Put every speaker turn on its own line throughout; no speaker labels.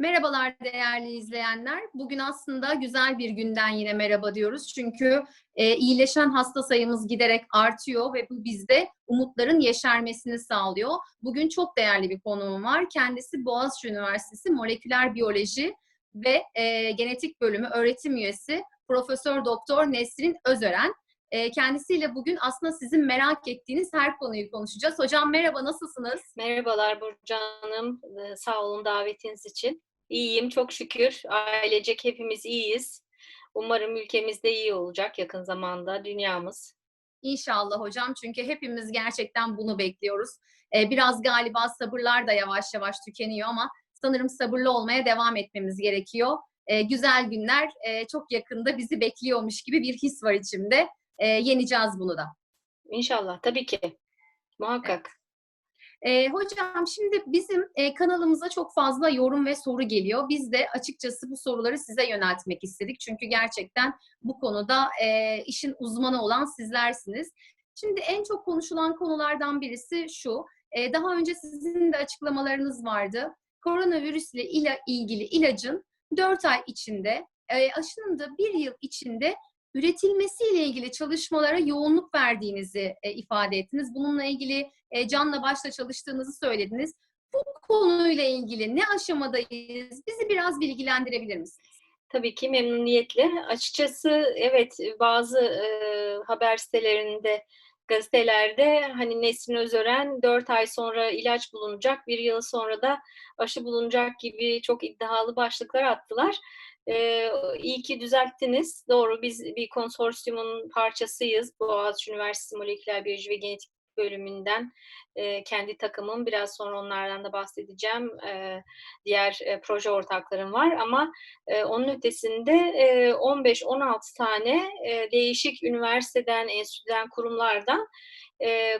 Merhabalar değerli izleyenler. Bugün aslında güzel bir günden yine merhaba diyoruz. Çünkü e, iyileşen hasta sayımız giderek artıyor ve bu bizde umutların yeşermesini sağlıyor. Bugün çok değerli bir konuğum var. Kendisi Boğaziçi Üniversitesi Moleküler Biyoloji ve e, Genetik Bölümü öğretim üyesi Profesör Doktor Nesrin Özören. E, kendisiyle bugün aslında sizin merak ettiğiniz her konuyu konuşacağız. Hocam merhaba, nasılsınız?
Merhabalar Burcu Hanım. Ee, Sağ olun davetiniz için. İyiyim çok şükür. Ailecek hepimiz iyiyiz. Umarım ülkemiz de iyi olacak yakın zamanda, dünyamız.
İnşallah hocam çünkü hepimiz gerçekten bunu bekliyoruz. Ee, biraz galiba sabırlar da yavaş yavaş tükeniyor ama sanırım sabırlı olmaya devam etmemiz gerekiyor. Ee, güzel günler e, çok yakında bizi bekliyormuş gibi bir his var içimde. Ee, yeneceğiz bunu da.
İnşallah tabii ki. Muhakkak.
Ee, hocam şimdi bizim e, kanalımıza çok fazla yorum ve soru geliyor. Biz de açıkçası bu soruları size yöneltmek istedik. Çünkü gerçekten bu konuda e, işin uzmanı olan sizlersiniz. Şimdi en çok konuşulan konulardan birisi şu. E, daha önce sizin de açıklamalarınız vardı. Koronavirüsle ila, ilgili ilacın 4 ay içinde, e, aşının da 1 yıl içinde üretilmesiyle ilgili çalışmalara yoğunluk verdiğinizi e, ifade ettiniz. Bununla ilgili e, canla başla çalıştığınızı söylediniz. Bu konuyla ilgili ne aşamadayız? Bizi biraz bilgilendirebilir misiniz?
Tabii ki memnuniyetle. Açıkçası evet bazı e, haber sitelerinde, gazetelerde hani Nesrin Özören 4 ay sonra ilaç bulunacak, bir yıl sonra da aşı bulunacak gibi çok iddialı başlıklar attılar. Ee, iyi ki düzelttiniz. Doğru biz bir konsorsiyumun parçasıyız. Boğaziçi Üniversitesi Moleküler Biyoloji ve Genetik bölümünden e, kendi takımım. Biraz sonra onlardan da bahsedeceğim. E, diğer e, proje ortaklarım var ama e, onun ötesinde e, 15-16 tane e, değişik üniversiteden, enstitüden, kurumlardan e,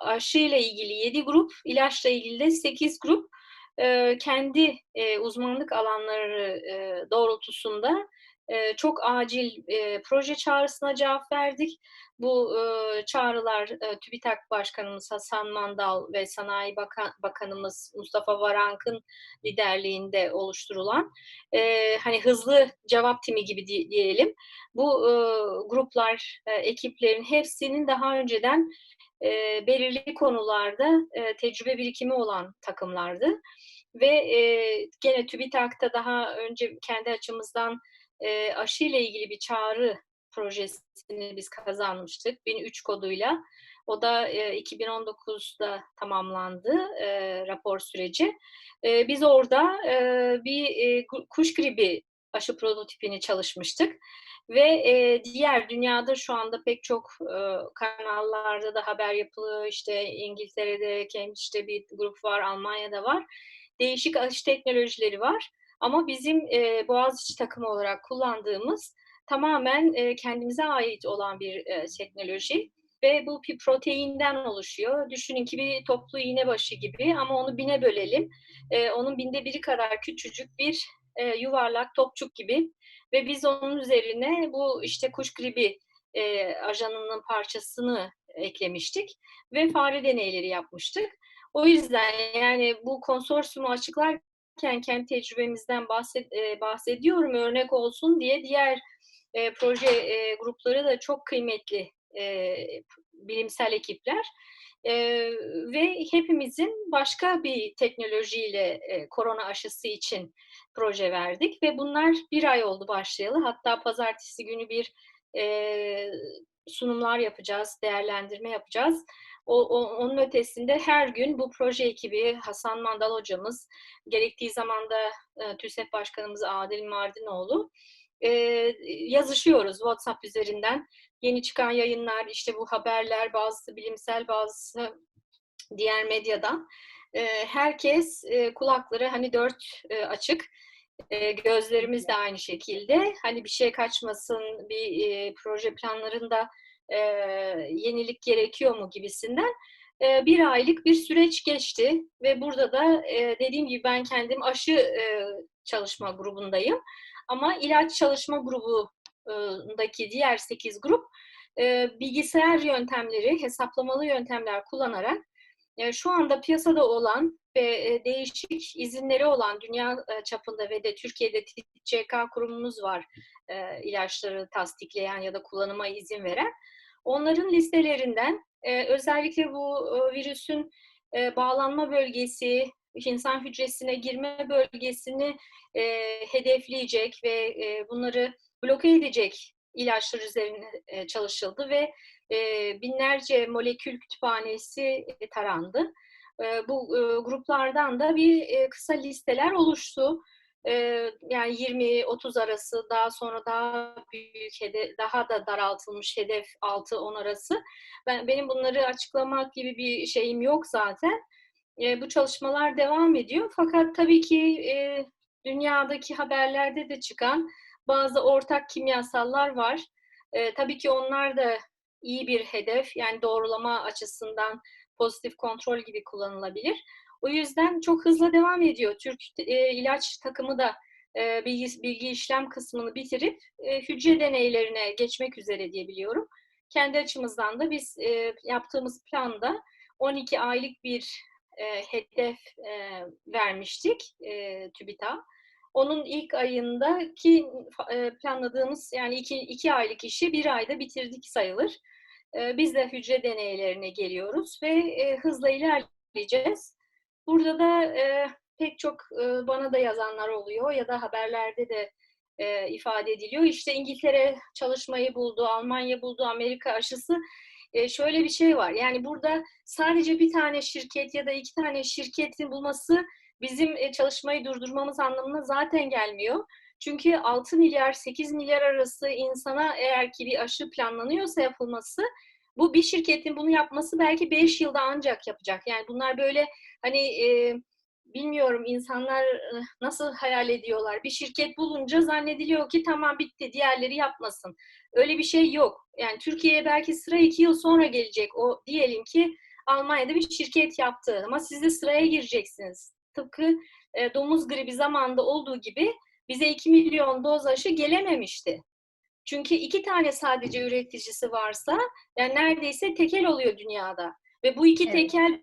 aşı ile ilgili 7 grup, ilaçla ilgili de 8 grup kendi uzmanlık alanları doğrultusunda çok acil proje çağrısına cevap verdik. Bu çağrılar TÜBİTAK Başkanımız Hasan Mandal ve Sanayi Bakan, Bakanımız Mustafa Varank'ın liderliğinde oluşturulan hani hızlı cevap timi gibi diyelim. Bu gruplar, ekiplerin hepsinin daha önceden belirli konularda tecrübe birikimi olan takımlardı. Ve gene TÜBİTAK'ta daha önce kendi açımızdan e, aşı ile ilgili bir çağrı projesini biz kazanmıştık 1003 koduyla. O da e, 2019'da tamamlandı e, rapor süreci. E, biz orada e, bir e, kuş gribi aşı prototipini çalışmıştık. Ve e, diğer dünyada şu anda pek çok e, kanallarda da haber yapılıyor. İşte İngiltere'de, Cambridge'de bir grup var, Almanya'da var. Değişik aşı teknolojileri var. Ama bizim e, Boğaziçi takımı olarak kullandığımız tamamen e, kendimize ait olan bir e, teknoloji ve bu bir proteinden oluşuyor. Düşünün ki bir toplu iğne başı gibi ama onu bine bölelim. E, onun binde biri kadar küçücük bir e, yuvarlak topçuk gibi ve biz onun üzerine bu işte kuş gribi e, ajanının parçasını eklemiştik ve fare deneyleri yapmıştık. O yüzden yani bu konsorsiyumu açıklarken kendi tecrübemizden bahsed, e, bahsediyorum örnek olsun diye diğer e, proje e, grupları da çok kıymetli e, bilimsel ekipler. E, ve hepimizin başka bir teknolojiyle e, korona aşısı için proje verdik ve bunlar bir ay oldu başlayalı. Hatta pazartesi günü bir e, sunumlar yapacağız, değerlendirme yapacağız. O, o, onun ötesinde her gün bu proje ekibi Hasan Mandal hocamız, gerektiği zamanda e, TÜSEP Başkanımız Adil Mardinoğlu e, yazışıyoruz WhatsApp üzerinden. Yeni çıkan yayınlar, işte bu haberler, bazısı bilimsel, bazısı diğer medyadan. E, herkes e, kulakları hani dört e, açık. E, gözlerimiz de aynı şekilde. Hani bir şey kaçmasın, bir e, proje planlarında e, yenilik gerekiyor mu gibisinden bir aylık bir süreç geçti ve burada da dediğim gibi ben kendim aşı çalışma grubundayım ama ilaç çalışma grubundaki diğer 8 grup bilgisayar yöntemleri, hesaplamalı yöntemler kullanarak şu anda piyasada olan ve e, değişik izinleri olan dünya e, çapında ve de Türkiye'de TCK kurumumuz var e, ilaçları tasdikleyen ya da kullanıma izin veren. Onların listelerinden özellikle bu virüsün bağlanma bölgesi, insan hücresine girme bölgesini hedefleyecek ve bunları bloke edecek ilaçlar üzerine çalışıldı ve binlerce molekül kütüphanesi tarandı. E, bu e, gruplardan da bir e, kısa listeler oluştu. E, yani 20-30 arası daha sonra daha büyük hedef, daha da daraltılmış hedef 6-10 arası. Ben benim bunları açıklamak gibi bir şeyim yok zaten. E, bu çalışmalar devam ediyor. Fakat tabii ki e, dünyadaki haberlerde de çıkan bazı ortak kimyasallar var. Tabii ki onlar da iyi bir hedef. Yani doğrulama açısından pozitif kontrol gibi kullanılabilir. O yüzden çok hızlı devam ediyor. Türk e, ilaç takımı da e, bilgi, bilgi işlem kısmını bitirip e, hücre deneylerine geçmek üzere diye biliyorum. Kendi açımızdan da biz e, yaptığımız planda 12 aylık bir e, hedef e, vermiştik e, TÜBİTAK. Onun ilk ayındaki e, planladığımız yani iki, iki aylık işi bir ayda bitirdik sayılır. E, biz de hücre deneylerine geliyoruz ve e, hızla ilerleyeceğiz. Burada da e, pek çok e, bana da yazanlar oluyor ya da haberlerde de ifade ediliyor. İşte İngiltere çalışmayı buldu, Almanya buldu, Amerika aşısı. Şöyle bir şey var. Yani burada sadece bir tane şirket ya da iki tane şirketin bulması bizim çalışmayı durdurmamız anlamına zaten gelmiyor. Çünkü 6 milyar 8 milyar arası insana eğer ki bir aşı planlanıyorsa yapılması bu bir şirketin bunu yapması belki 5 yılda ancak yapacak. Yani bunlar böyle hani e, bilmiyorum insanlar e, nasıl hayal ediyorlar. Bir şirket bulunca zannediliyor ki tamam bitti diğerleri yapmasın. Öyle bir şey yok. Yani Türkiye'ye belki sıra 2 yıl sonra gelecek. O diyelim ki Almanya'da bir şirket yaptı ama siz de sıraya gireceksiniz. Tıpkı e, domuz gribi zamanında olduğu gibi bize 2 milyon doz aşı gelememişti. Çünkü iki tane sadece üreticisi varsa yani neredeyse tekel oluyor dünyada. Ve bu iki evet. tekel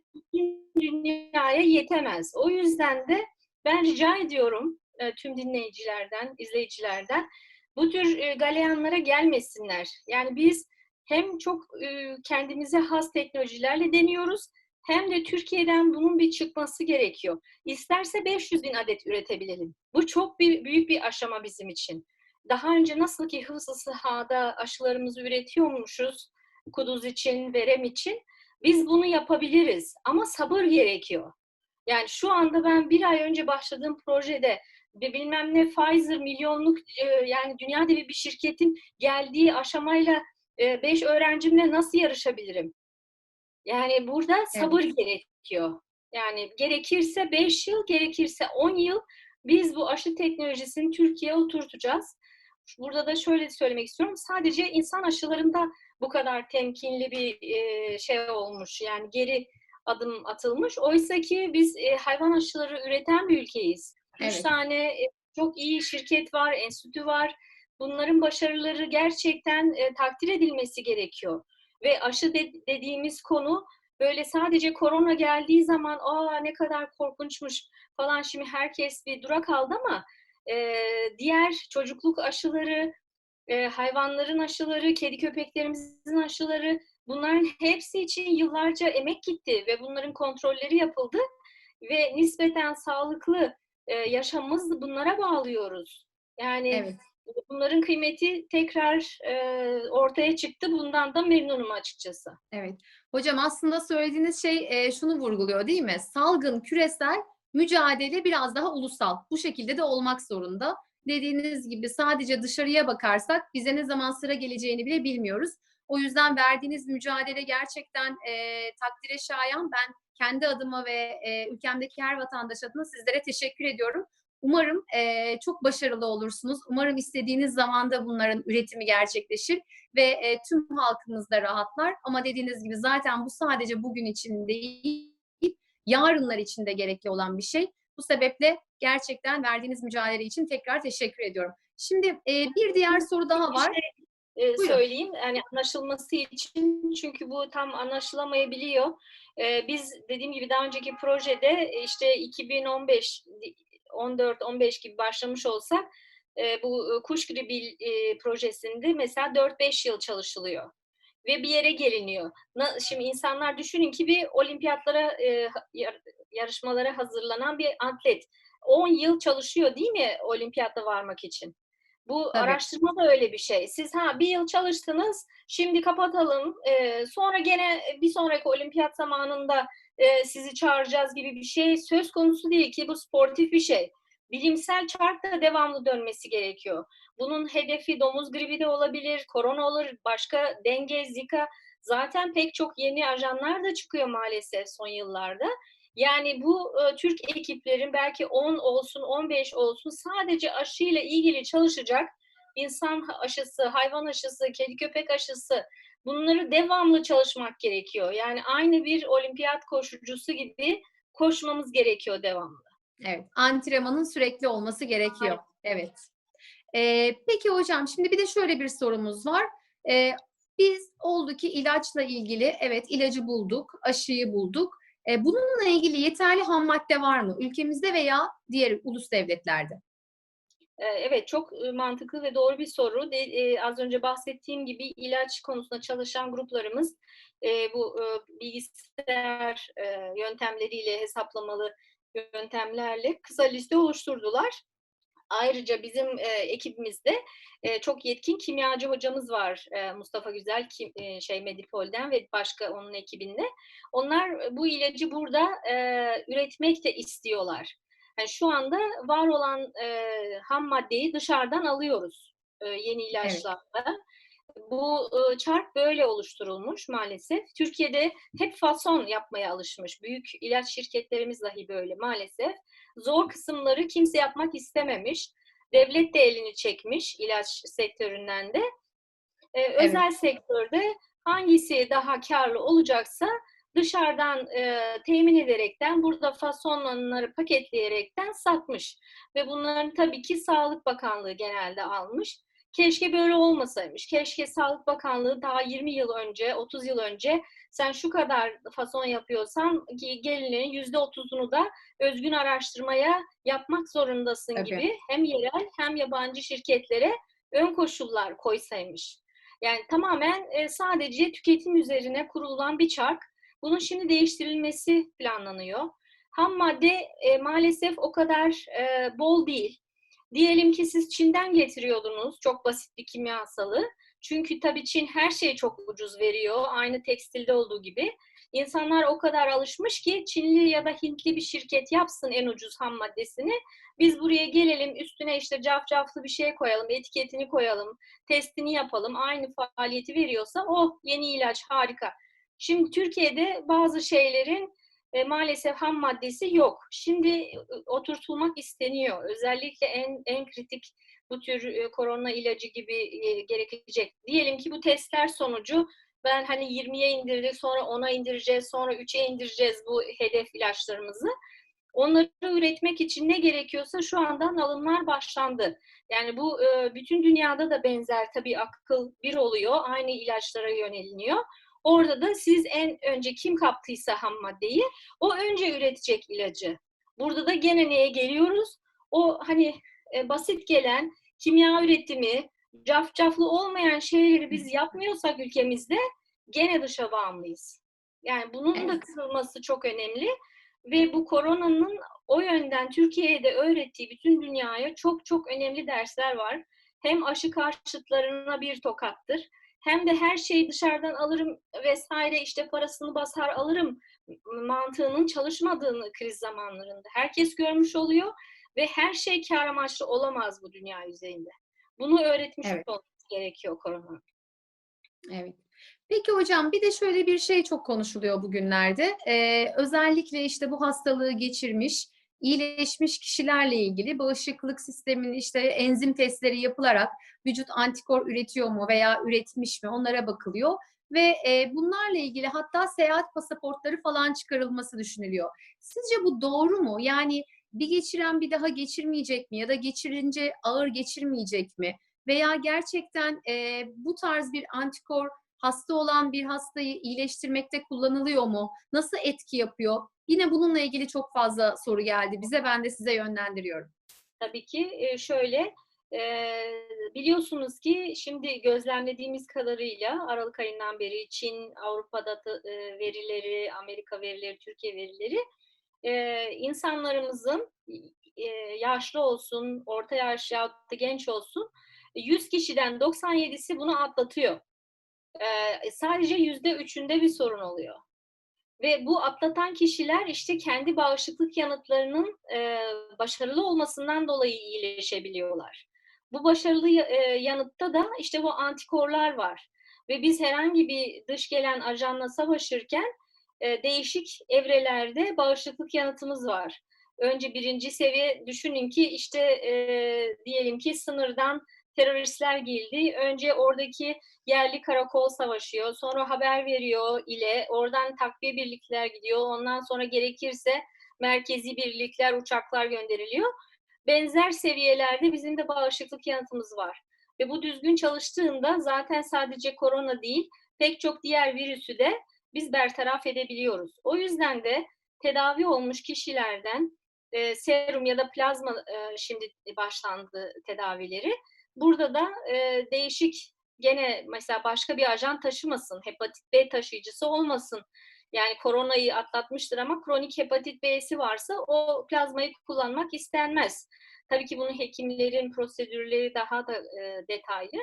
dünyaya yetemez. O yüzden de ben rica ediyorum e, tüm dinleyicilerden, izleyicilerden bu tür e, galeyanlara gelmesinler. Yani biz hem çok e, kendimize has teknolojilerle deniyoruz hem de Türkiye'den bunun bir çıkması gerekiyor. İsterse 500 bin adet üretebilelim. Bu çok bir, büyük bir aşama bizim için daha önce nasıl ki hıfzı sahada aşılarımızı üretiyormuşuz kuduz için, verem için biz bunu yapabiliriz ama sabır gerekiyor. Yani şu anda ben bir ay önce başladığım projede bir bilmem ne Pfizer milyonluk e, yani dünya devi bir şirketin geldiği aşamayla e, beş öğrencimle nasıl yarışabilirim? Yani burada sabır evet. gerekiyor. Yani gerekirse 5 yıl, gerekirse 10 yıl biz bu aşı teknolojisini Türkiye'ye oturtacağız. Burada da şöyle söylemek istiyorum. Sadece insan aşılarında bu kadar temkinli bir e, şey olmuş. Yani geri adım atılmış. Oysa ki biz e, hayvan aşıları üreten bir ülkeyiz. Evet. Üç tane e, çok iyi şirket var, enstitü var. Bunların başarıları gerçekten takdir edilmesi gerekiyor. Ve aşı de, dediğimiz konu böyle sadece korona geldiği zaman aa ne kadar korkunçmuş falan şimdi herkes bir durak aldı ama e, diğer çocukluk aşıları, e, hayvanların aşıları, kedi köpeklerimizin aşıları bunların hepsi için yıllarca emek gitti ve bunların kontrolleri yapıldı ve nispeten sağlıklı e, yaşamımızı bunlara bağlıyoruz. Yani evet. Bunların kıymeti tekrar e, ortaya çıktı. Bundan da memnunum açıkçası.
Evet. Hocam aslında söylediğiniz şey e, şunu vurguluyor değil mi? Salgın küresel mücadele biraz daha ulusal. Bu şekilde de olmak zorunda. Dediğiniz gibi sadece dışarıya bakarsak bize ne zaman sıra geleceğini bile bilmiyoruz. O yüzden verdiğiniz mücadele gerçekten e, takdire şayan. Ben kendi adıma ve e, ülkemdeki her vatandaş adına sizlere teşekkür ediyorum. Umarım e, çok başarılı olursunuz. Umarım istediğiniz zamanda bunların üretimi gerçekleşir ve e, tüm halkımız da rahatlar. Ama dediğiniz gibi zaten bu sadece bugün için değil, yarınlar için de gerekli olan bir şey. Bu sebeple gerçekten verdiğiniz mücadele için tekrar teşekkür ediyorum. Şimdi e, bir diğer soru daha var.
e,
Buyurun.
söyleyeyim. Yani anlaşılması için çünkü bu tam anlaşılamayabiliyor. E, biz dediğim gibi daha önceki projede işte 2015 14-15 gibi başlamış olsak e, bu e, kuş gribi e, projesinde mesela 4-5 yıl çalışılıyor ve bir yere geliniyor. Şimdi insanlar düşünün ki bir olimpiyatlara yar- yarışmalara hazırlanan bir atlet 10 yıl çalışıyor değil mi olimpiyatta varmak için? Bu
Tabii.
araştırma da öyle bir şey. Siz ha bir yıl çalıştınız, şimdi kapatalım, e, sonra gene bir sonraki olimpiyat zamanında e, sizi çağıracağız gibi bir şey söz konusu değil ki bu sportif bir şey. Bilimsel çark da devamlı dönmesi gerekiyor. Bunun hedefi domuz gribi de olabilir, korona olur, başka denge, zika. Zaten pek çok yeni ajanlar da çıkıyor maalesef son yıllarda. Yani bu e, Türk ekiplerin belki 10 olsun, 15 olsun sadece aşıyla ilgili çalışacak insan aşısı, hayvan aşısı, kedi köpek aşısı bunları devamlı çalışmak gerekiyor. Yani aynı bir olimpiyat koşucusu gibi koşmamız gerekiyor devamlı.
Evet, antrenmanın sürekli olması gerekiyor. Evet. Ee, peki hocam, şimdi bir de şöyle bir sorumuz var. Ee, biz oldu ki ilaçla ilgili, evet ilacı bulduk, aşıyı bulduk. Ee, bununla ilgili yeterli ham madde var mı ülkemizde veya diğer ulus devletlerde?
Ee, Evet çok e, mantıklı ve doğru bir soru. De, e, az önce bahsettiğim gibi ilaç konusunda çalışan gruplarımız e, bu e, bilgisayar e, yöntemleriyle hesaplamalı yöntemlerle kısa liste oluşturdular. Ayrıca bizim e, ekibimizde e, çok yetkin kimyacı hocamız var e, Mustafa Güzel kim, e, şey Medipol'den ve başka onun ekibinde. Onlar e, bu ilacı burada e, üretmek de istiyorlar. Yani şu anda var olan e, ham maddeyi dışarıdan alıyoruz e, yeni ilaçlarla. Bu e, çark böyle oluşturulmuş maalesef. Türkiye'de hep fason yapmaya alışmış. Büyük ilaç şirketlerimiz dahi böyle maalesef. Zor kısımları kimse yapmak istememiş. Devlet de elini çekmiş ilaç sektöründen de. E, özel sektörde hangisi daha karlı olacaksa dışarıdan e, temin ederekten, burada fasonlanları paketleyerekten satmış. Ve bunların tabii ki Sağlık Bakanlığı genelde almış. Keşke böyle olmasaymış. Keşke Sağlık Bakanlığı daha 20 yıl önce, 30 yıl önce sen şu kadar fason yapıyorsan gelinin %30'unu da özgün araştırmaya yapmak zorundasın
Tabii.
gibi hem yerel hem yabancı şirketlere ön koşullar koysaymış. Yani tamamen e, sadece tüketim üzerine kurulan bir çark. Bunun şimdi değiştirilmesi planlanıyor. Ham madde e, maalesef o kadar e, bol değil. Diyelim ki siz Çin'den getiriyordunuz çok basit bir kimyasalı. Çünkü tabii Çin her şeyi çok ucuz veriyor. Aynı tekstilde olduğu gibi. İnsanlar o kadar alışmış ki Çinli ya da Hintli bir şirket yapsın en ucuz ham maddesini. Biz buraya gelelim üstüne işte cafcaflı bir şey koyalım, etiketini koyalım, testini yapalım. Aynı faaliyeti veriyorsa oh yeni ilaç harika. Şimdi Türkiye'de bazı şeylerin e, maalesef ham maddesi yok. Şimdi oturtulmak isteniyor. Özellikle en en kritik bu tür e, korona ilacı gibi e, gerekecek. Diyelim ki bu testler sonucu ben hani 20'ye indirdik, sonra 10'a indireceğiz, sonra 3'e indireceğiz bu hedef ilaçlarımızı. Onları üretmek için ne gerekiyorsa şu andan alımlar başlandı. Yani bu bütün dünyada da benzer tabii akıl bir oluyor. Aynı ilaçlara yöneliniyor. Orada da siz en önce kim kaptıysa ham maddeyi o önce üretecek ilacı. Burada da gene neye geliyoruz? O hani e, basit gelen kimya üretimi, cafcaflı olmayan şeyleri biz yapmıyorsak ülkemizde gene dışa bağımlıyız. Yani bunun da
Evet.
kırılması çok önemli ve bu koronanın o yönden Türkiye'de öğrettiği bütün dünyaya çok çok önemli dersler var. Hem aşı karşıtlarına bir tokattır hem de her şeyi dışarıdan alırım vesaire işte parasını basar alırım mantığının çalışmadığını kriz zamanlarında herkes görmüş oluyor ve her şey kar amaçlı olamaz bu dünya üzerinde. Bunu öğretmiş
Evet.
olması gerekiyor korona.
Evet. Peki hocam bir de şöyle bir şey çok konuşuluyor bugünlerde. Ee, özellikle işte bu hastalığı geçirmiş, iyileşmiş kişilerle ilgili bağışıklık sisteminin işte enzim testleri yapılarak vücut antikor üretiyor mu veya üretmiş mi onlara bakılıyor. Ve e, bunlarla ilgili hatta seyahat pasaportları falan çıkarılması düşünülüyor. Sizce bu doğru mu? Yani bir geçiren bir daha geçirmeyecek mi? Ya da geçirince ağır geçirmeyecek mi? veya gerçekten e, bu tarz bir antikor hasta olan bir hastayı iyileştirmekte kullanılıyor mu? Nasıl etki yapıyor? Yine bununla ilgili çok fazla soru geldi bize. Ben de size yönlendiriyorum.
Tabii ki e, şöyle e, biliyorsunuz ki şimdi gözlemlediğimiz kadarıyla Aralık ayından beri Çin, Avrupa'da da, e, verileri, Amerika verileri, Türkiye verileri insanlarımızın yaşlı olsun, orta yaş ya genç olsun 100 kişiden 97'si bunu atlatıyor. E, sadece yüzde üçünde bir sorun oluyor. Ve bu atlatan kişiler işte kendi bağışıklık yanıtlarının e, başarılı olmasından dolayı iyileşebiliyorlar. Bu başarılı e, yanıtta da işte bu antikorlar var. Ve biz herhangi bir dış gelen ajanla savaşırken e, değişik evrelerde bağışıklık yanıtımız var. Önce birinci seviye düşünün ki işte e, diyelim ki sınırdan teröristler geldi. Önce oradaki yerli karakol savaşıyor. Sonra haber veriyor ile oradan takviye birlikler gidiyor. Ondan sonra gerekirse merkezi birlikler, uçaklar gönderiliyor. Benzer seviyelerde bizim de bağışıklık yanıtımız var. Ve bu düzgün çalıştığında zaten sadece korona değil, pek çok diğer virüsü de biz bertaraf edebiliyoruz. O yüzden de tedavi olmuş kişilerden e, serum ya da plazma e, şimdi başlandı tedavileri. Burada da e, değişik gene mesela başka bir ajan taşımasın, hepatit B taşıyıcısı olmasın. Yani koronayı atlatmıştır ama kronik hepatit B'si varsa o plazmayı kullanmak istenmez. Tabii ki bunun hekimlerin prosedürleri daha da e, detaylı.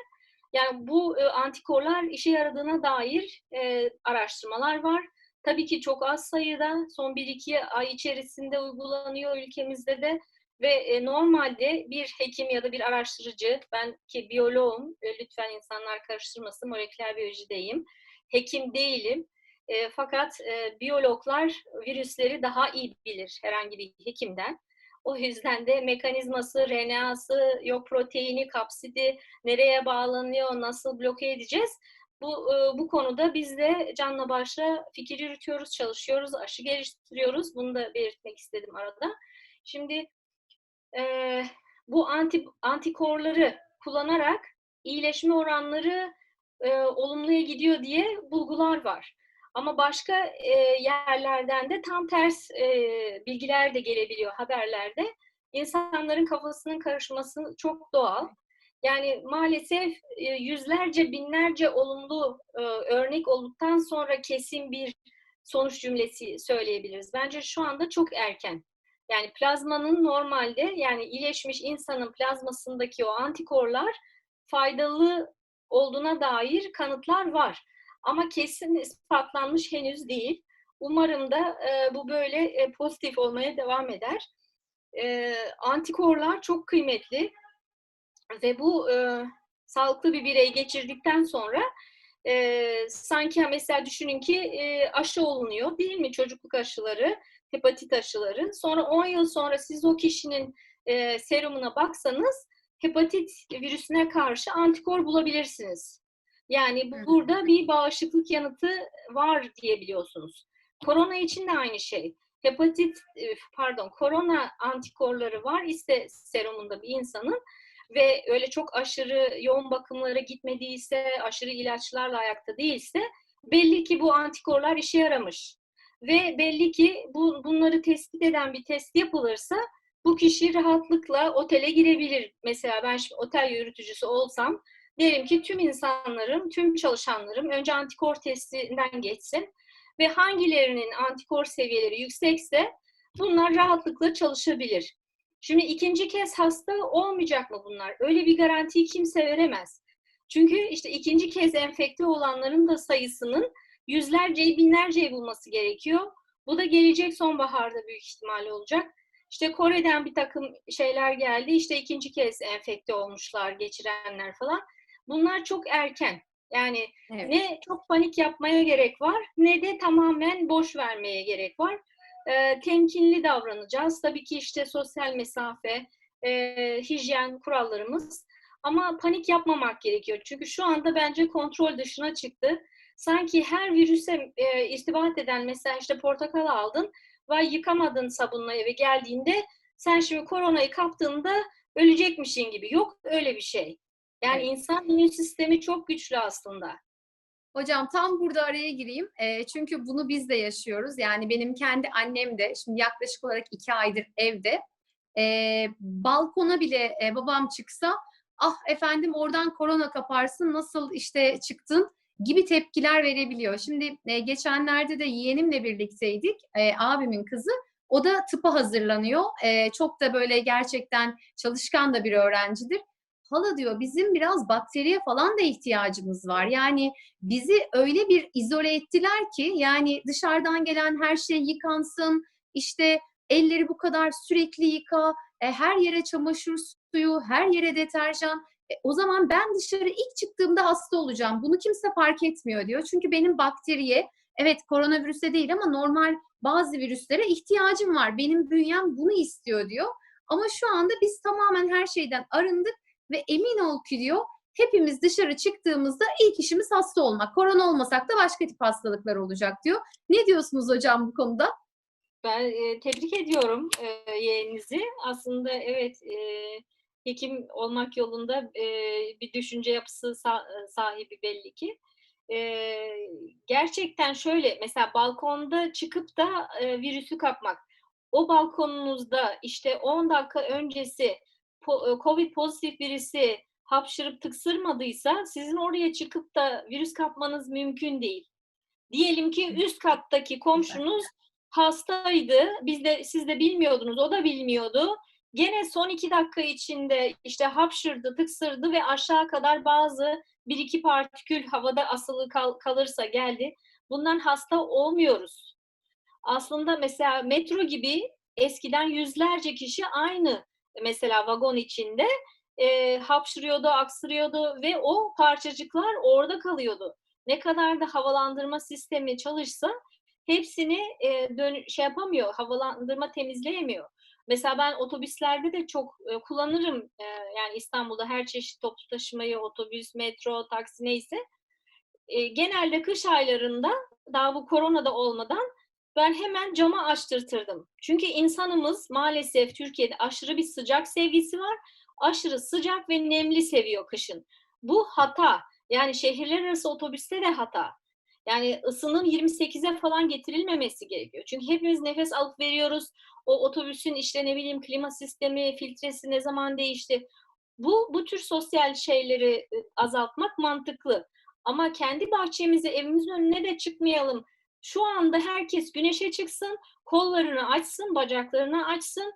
Yani bu e, antikorlar işe yaradığına dair e, araştırmalar var. Tabii ki çok az sayıda son 1-2 ay içerisinde uygulanıyor ülkemizde de ve e, normalde bir hekim ya da bir araştırıcı, ben ki biyoloğum, e, lütfen insanlar karıştırmasın, moleküler biyolojideyim, hekim değilim. E, fakat e, biyologlar virüsleri daha iyi bilir herhangi bir hekimden. O yüzden de mekanizması, RNA'sı, yok proteini, kapsidi, nereye bağlanıyor, nasıl bloke edeceğiz? Bu, e, bu konuda biz de canla başla fikir yürütüyoruz, çalışıyoruz, aşı geliştiriyoruz. Bunu da belirtmek istedim arada. Şimdi e, bu anti, antikorları kullanarak iyileşme oranları e, olumluya gidiyor diye bulgular var. Ama başka e, yerlerden de tam ters e, bilgiler de gelebiliyor haberlerde. İnsanların kafasının karışması çok doğal. Yani maalesef e, yüzlerce, binlerce olumlu e, örnek olduktan sonra kesin bir sonuç cümlesi söyleyebiliriz. Bence şu anda çok erken. Yani plazmanın normalde yani iyileşmiş insanın plazmasındaki o antikorlar faydalı olduğuna dair kanıtlar var. Ama kesin ispatlanmış henüz değil. Umarım da e, bu böyle e, pozitif olmaya devam eder. E, antikorlar çok kıymetli ve bu e, sağlıklı bir birey geçirdikten sonra e, sanki mesela düşünün ki e, aşı olunuyor değil mi çocukluk aşıları, hepatit aşıları. Sonra 10 yıl sonra siz o kişinin e, serumuna baksanız hepatit virüsüne karşı antikor bulabilirsiniz. Yani bu, burada bir bağışıklık yanıtı var diyebiliyorsunuz. Korona için de aynı şey. Hepatit, pardon, korona antikorları var ise serumunda bir insanın ve öyle çok aşırı yoğun bakımlara gitmediyse, aşırı ilaçlarla ayakta değilse belli ki bu antikorlar işe yaramış. Ve belli ki bu, bunları tespit eden bir test yapılırsa bu kişi rahatlıkla otele girebilir. Mesela ben şimdi otel yürütücüsü olsam Diyelim ki tüm insanlarım, tüm çalışanlarım önce antikor testinden geçsin ve hangilerinin antikor seviyeleri yüksekse bunlar rahatlıkla çalışabilir. Şimdi ikinci kez hasta olmayacak mı bunlar? Öyle bir garantiyi kimse veremez. Çünkü işte ikinci kez enfekte olanların da sayısının yüzlerceyi binlerceyi bulması gerekiyor. Bu da gelecek sonbaharda büyük ihtimalle olacak. İşte Kore'den bir takım şeyler geldi. İşte ikinci kez enfekte olmuşlar, geçirenler falan. Bunlar çok erken. Yani evet. ne çok panik yapmaya gerek var ne de tamamen boş vermeye gerek var. E, temkinli davranacağız. Tabii ki işte sosyal mesafe, e, hijyen kurallarımız ama panik yapmamak gerekiyor. Çünkü şu anda bence kontrol dışına çıktı. Sanki her virüse e, irtibat eden mesela işte portakal aldın ve yıkamadın sabunla eve geldiğinde sen şimdi koronayı kaptığında ölecekmişin gibi. Yok öyle bir şey. Yani
Evet.
insan immün sistemi çok güçlü aslında.
Hocam tam burada araya gireyim. E, çünkü bunu biz de yaşıyoruz. Yani benim kendi annem de şimdi yaklaşık olarak iki aydır evde. E, balkona bile e, babam çıksa ah efendim oradan korona kaparsın nasıl işte çıktın gibi tepkiler verebiliyor. Şimdi e, geçenlerde de yeğenimle birlikteydik. E, abimin kızı. O da tıpa hazırlanıyor. E, çok da böyle gerçekten çalışkan da bir öğrencidir. Hala diyor bizim biraz bakteriye falan da ihtiyacımız var. Yani bizi öyle bir izole ettiler ki yani dışarıdan gelen her şey yıkansın, işte elleri bu kadar sürekli yıka, e, her yere çamaşır suyu, her yere deterjan. E, o zaman ben dışarı ilk çıktığımda hasta olacağım. Bunu kimse fark etmiyor diyor. Çünkü benim bakteriye, evet koronavirüse değil ama normal bazı virüslere ihtiyacım var. Benim bünyem bunu istiyor diyor. Ama şu anda biz tamamen her şeyden arındık ve emin ol ki diyor hepimiz dışarı çıktığımızda ilk işimiz hasta olmak. Korona olmasak da başka tip hastalıklar olacak diyor. Ne diyorsunuz hocam bu konuda?
Ben e, tebrik ediyorum e, yeğeninizi. Aslında evet e, hekim olmak yolunda e, bir düşünce yapısı sa- sahibi belli ki. E, gerçekten şöyle mesela balkonda çıkıp da e, virüsü kapmak. O balkonunuzda işte 10 dakika öncesi po- Covid pozitif birisi hapşırıp tıksırmadıysa sizin oraya çıkıp da virüs kapmanız mümkün değil. Diyelim ki üst kattaki komşunuz hastaydı. Biz de siz de bilmiyordunuz. O da bilmiyordu. Gene son iki dakika içinde işte hapşırdı, tıksırdı ve aşağı kadar bazı bir iki partikül havada asılı kal- kalırsa geldi. Bundan hasta olmuyoruz. Aslında mesela metro gibi eskiden yüzlerce kişi aynı mesela vagon içinde e, hapşırıyordu, aksırıyordu ve o parçacıklar orada kalıyordu. Ne kadar da havalandırma sistemi çalışsa hepsini e, dön şey yapamıyor, havalandırma temizleyemiyor. Mesela ben otobüslerde de çok e, kullanırım. E, yani İstanbul'da her çeşit toplu taşımayı, otobüs, metro, taksi neyse. E, genelde kış aylarında daha bu koronada olmadan ben hemen camı açtırtırdım. Çünkü insanımız maalesef Türkiye'de aşırı bir sıcak sevgisi var. Aşırı sıcak ve nemli seviyor kışın. Bu hata. Yani şehirler arası otobüste de hata. Yani ısının 28'e falan getirilmemesi gerekiyor. Çünkü hepimiz nefes alıp veriyoruz. O otobüsün işte ne bileyim klima sistemi, filtresi ne zaman değişti. Bu, bu tür sosyal şeyleri azaltmak mantıklı. Ama kendi bahçemize, evimizin önüne de çıkmayalım. Şu anda herkes güneşe çıksın, kollarını açsın, bacaklarını açsın,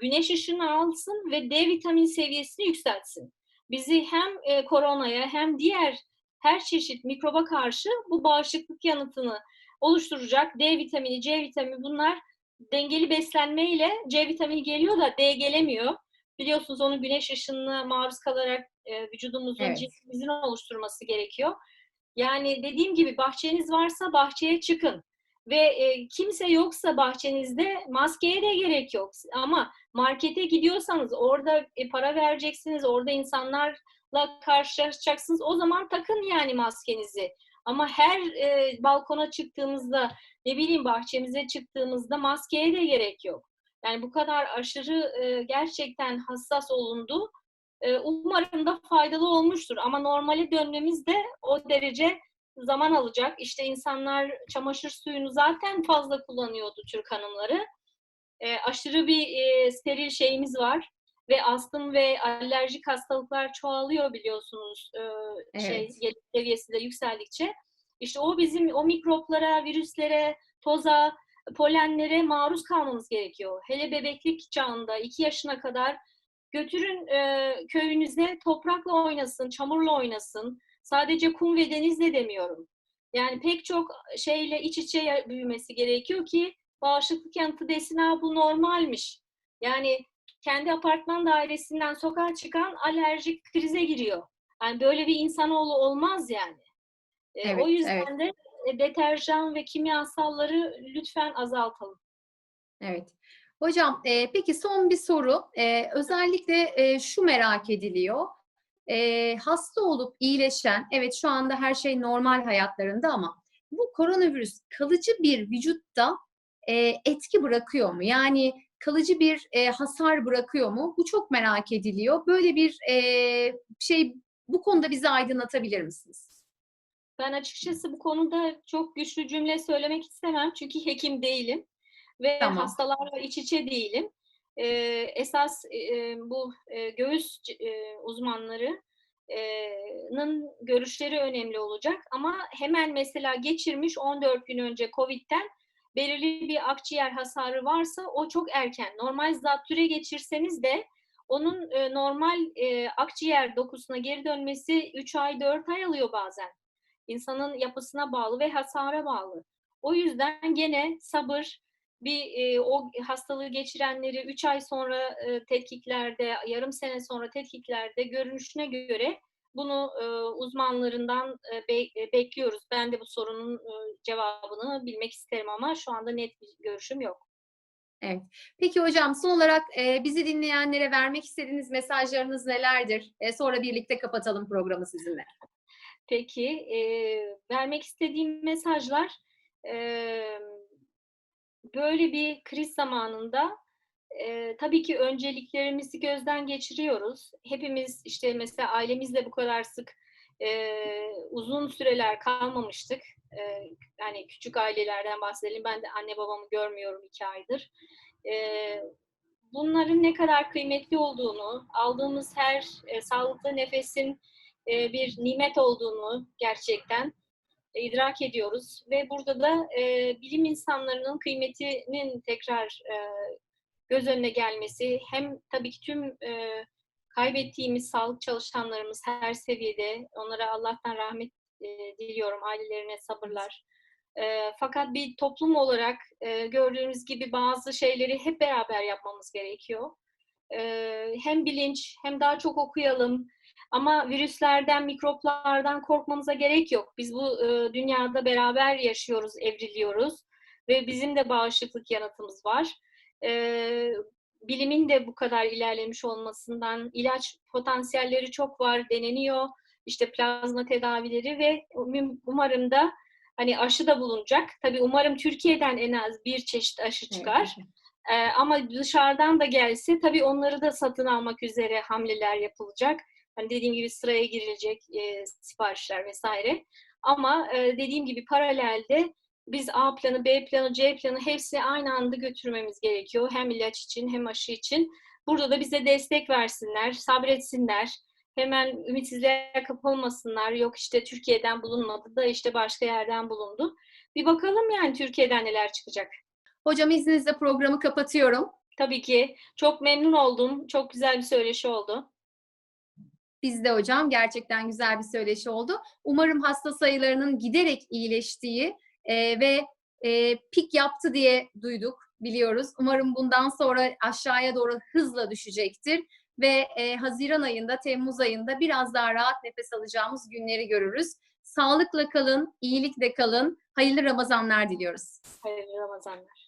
güneş ışını alsın ve D vitamini seviyesini yükseltsin. Bizi hem koronaya hem diğer her çeşit mikroba karşı bu bağışıklık yanıtını oluşturacak D vitamini, C vitamini bunlar dengeli beslenmeyle C vitamini geliyor da D gelemiyor. Biliyorsunuz onu güneş ışınına maruz kalarak e, vücudumuzun,
Evet.
cildimizin oluşturması gerekiyor. Yani dediğim gibi bahçeniz varsa bahçeye çıkın. Ve e, kimse yoksa bahçenizde maskeye de gerek yok. Ama markete gidiyorsanız orada e, para vereceksiniz, orada insanlarla karşılaşacaksınız. O zaman takın yani maskenizi. Ama her e, balkona çıktığımızda, ne bileyim bahçemize çıktığımızda maskeye de gerek yok. Yani bu kadar aşırı e, gerçekten hassas olundu. E, umarım da faydalı olmuştur. Ama normale dönmemiz de o derece zaman alacak. İşte insanlar çamaşır suyunu zaten fazla kullanıyordu Türk hanımları. E, aşırı bir e, steril şeyimiz var ve astım ve alerjik hastalıklar çoğalıyor biliyorsunuz. E, Şey
Evet.
gelir seviyesi de yükseldikçe. İşte o bizim o mikroplara, virüslere, toza, polenlere maruz kalmamız gerekiyor. Hele bebeklik çağında 2 yaşına kadar götürün e, köyünüze toprakla oynasın, çamurla oynasın. Sadece kum ve denizle demiyorum. Yani pek çok şeyle iç içe büyümesi gerekiyor ki bağışıklık yanıtı desin ha bu normalmiş. Yani kendi apartman dairesinden sokağa çıkan alerjik krize giriyor. Yani böyle bir insanoğlu olmaz yani. E,
Evet,
o yüzden de e, deterjan ve kimyasalları lütfen azaltalım.
Evet. Hocam e, peki son bir soru. E, özellikle e, şu merak ediliyor. E, hasta olup iyileşen, evet şu anda her şey normal hayatlarında ama bu koronavirüs kalıcı bir vücutta e, etki bırakıyor mu? Yani kalıcı bir e, hasar bırakıyor mu? Bu çok merak ediliyor. Böyle bir e, şey Bu konuda bizi aydınlatabilir misiniz?
Ben açıkçası bu konuda çok güçlü cümle söylemek istemem çünkü hekim değilim ve
Tamam.
hastalarla iç içe değilim. Ee, esas e, bu e, göğüs e, uzmanlarının görüşleri önemli olacak ama hemen mesela geçirmiş 14 gün önce Covid'den belirli bir akciğer hasarı varsa o çok erken. Normal zatüre geçirseniz de onun e, normal e, akciğer dokusuna geri dönmesi 3 ay 4 ay alıyor bazen insanın yapısına bağlı ve hasara bağlı. O yüzden gene sabır bir e, o hastalığı geçirenleri 3 ay sonra e, tetkiklerde, yarım sene sonra tetkiklerde görünüşüne göre bunu e, uzmanlarından e, be, e, bekliyoruz. Ben de bu sorunun e, cevabını bilmek isterim ama şu anda net bir görüşüm yok.
Evet. Peki hocam son olarak e, bizi dinleyenlere vermek istediğiniz mesajlarınız nelerdir? E, sonra birlikte kapatalım programı sizinle.
Peki, e, vermek istediğim mesajlar e, böyle bir kriz zamanında e, tabii ki önceliklerimizi gözden geçiriyoruz. Hepimiz işte mesela ailemizle bu kadar sık e, uzun süreler kalmamıştık. E, yani küçük ailelerden bahsedelim. Ben de anne babamı görmüyorum iki aydır. E, bunların ne kadar kıymetli olduğunu, aldığımız her e, sağlıklı nefesin e, bir nimet olduğunu gerçekten e, idrak ediyoruz ve burada da e, bilim insanlarının kıymetinin tekrar e, göz önüne gelmesi hem tabii ki tüm e, kaybettiğimiz sağlık çalışanlarımız her seviyede onlara Allah'tan rahmet e, diliyorum ailelerine sabırlar. E, fakat bir toplum olarak e, gördüğünüz gibi bazı şeyleri hep beraber yapmamız gerekiyor. E, hem bilinç hem daha çok okuyalım, ama virüslerden, mikroplardan korkmamıza gerek yok. Biz bu e, dünyada beraber yaşıyoruz, evriliyoruz ve bizim de bağışıklık yanıtımız var. E, bilimin de bu kadar ilerlemiş olmasından ilaç potansiyelleri çok var, deneniyor. İşte plazma tedavileri ve umarım da hani aşı da bulunacak. Tabii umarım Türkiye'den en az bir çeşit aşı çıkar. Evet. Ee, ama dışarıdan da gelse tabii onları da satın almak üzere hamleler yapılacak. Hani dediğim gibi sıraya girilecek e, siparişler vesaire. Ama e, dediğim gibi paralelde biz A planı, B planı, C planı hepsini aynı anda götürmemiz gerekiyor. Hem ilaç için hem aşı için. Burada da bize destek versinler, sabretsinler. Hemen ümitsizliğe kapılmasınlar. Yok işte Türkiye'den bulunmadı da işte başka yerden bulundu. Bir bakalım yani Türkiye'den neler çıkacak.
Hocam izninizle programı kapatıyorum.
Tabii ki. Çok memnun oldum. Çok güzel bir söyleşi oldu.
Bizde hocam gerçekten güzel bir söyleşi oldu. Umarım hasta sayılarının giderek iyileştiği e, ve e, pik yaptı diye duyduk, biliyoruz. Umarım bundan sonra aşağıya doğru hızla düşecektir ve e, Haziran ayında, Temmuz ayında biraz daha rahat nefes alacağımız günleri görürüz. Sağlıkla kalın, iyilikle kalın. Hayırlı Ramazanlar diliyoruz.
Hayırlı Ramazanlar.